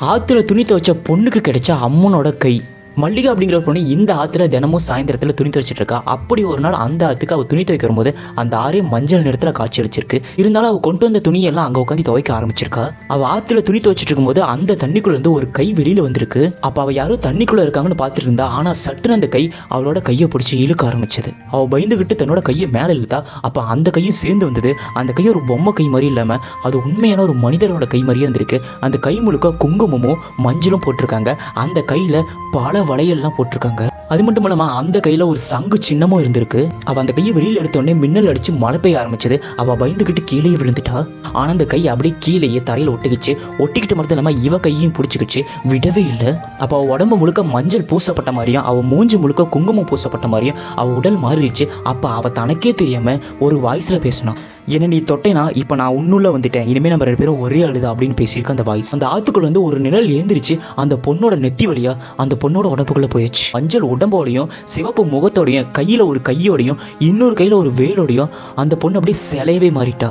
ஆற்றுல துணி துவைச்ச பொண்ணுக்கு கிடைச்ச அம்மனோட கை. மல்லிகா அப்படிங்கிற பொண்ணு இந்த ஆற்றுல தினமும் சாயந்தரத்தில் துணி துவைச்சிட்டு இருக்கா. அப்படி ஒரு நாள் அந்த ஆற்றுக்கு அவள் துணி துவைக்கும் போது அந்த ஆறே மஞ்சள் நிறத்தில் காட்சி அடிச்சிருக்கு இருந்தாலும் அவள் கொண்டு வந்த துணியெல்லாம் அங்கே உட்காந்து துவைக்க ஆரம்பிச்சிருக்கா. அவள் ஆற்றுல துணி துவைச்சிட்டு இருக்கும்போது அந்த தண்ணிக்குள்ள இருந்து ஒரு கை வெளியில் வந்திருக்கு. அப்போ அவள் யாரும் தண்ணிக்குள்ளே இருக்காங்கன்னு பார்த்துட்டு இருந்தா ஆனால் சட்டுன்னு அந்த கை அவளோட கையை பிடிச்சி இழுக்க ஆரம்பிச்சது. அவள் பயந்துகிட்டு தன்னோட கையை மேலே இழுத்தா அப்போ அந்த கையும் சேர்ந்து வந்தது. அந்த கை ஒரு பொம்மை கை மாதிரி இல்லாமல் அது உண்மையான ஒரு மனிதரோட கை மாதிரியே இருந்திருக்கு. அந்த கை முழுக்க குங்குமமும் மஞ்சளும் போட்டிருக்காங்க. அந்த கையில் பல வளையல்லாம் போட்டிருக்காங்க. அது மட்டும் இல்லாமல் அந்த கையில் ஒரு சங்கு சின்னமும் இருந்திருக்கு. அவள் அந்த கையை வெளியில் எடுத்தோடனே மின்னல் அடித்து மழை பெய்ய ஆரம்பிச்சது. அவள் பயந்துக்கிட்டு கீழே விழுந்துட்டா. ஆனால் அந்த கை அப்படியே கீழேயே தரையில் ஒட்டிக்கிச்சு. ஒட்டிக்கிட்டு மட்டும் இல்லாமல் இவ கையையும் பிடிச்சிக்கிச்சு. விடவே இல்லை. அப்போ அவள் உடம்பு முழுக்க மஞ்சள் பூசப்பட்ட மாதிரியும் அவள் மூஞ்சி முழுக்க குங்குமம் பூசப்பட்ட மாதிரியும் அவள் உடல் மாறிடுச்சு. அப்போ அவள் தனக்கே தெரியாமல் ஒரு வாய்ஸில் பேசினான் என்ன நீ தொட்டேனா? இப்போ நான் உன்னுள்ள வந்துட்டேன். இனிமேல் நம்ம ரெண்டு பேரும் ஒரே அழுது அப்படின்னு பேசியிருக்க அந்த வாய்ஸ் அந்த ஆத்துக்குள்ள வந்து ஒரு நிழல் ஏந்திரிச்சு. அந்த பொண்ணோட நெத்தி வழியா அந்த பொண்ணோட உடம்புக்குள்ள போயிடுச்சு. மஞ்சள் உடம்போடையும் சிவப்பு முகத்தோடையும் கையில் ஒரு கையோடையும் இன்னொரு கையில் ஒரு வேலோடையும் அந்த பொண்ணு அப்படியே சிலையவே மாறிட்டா.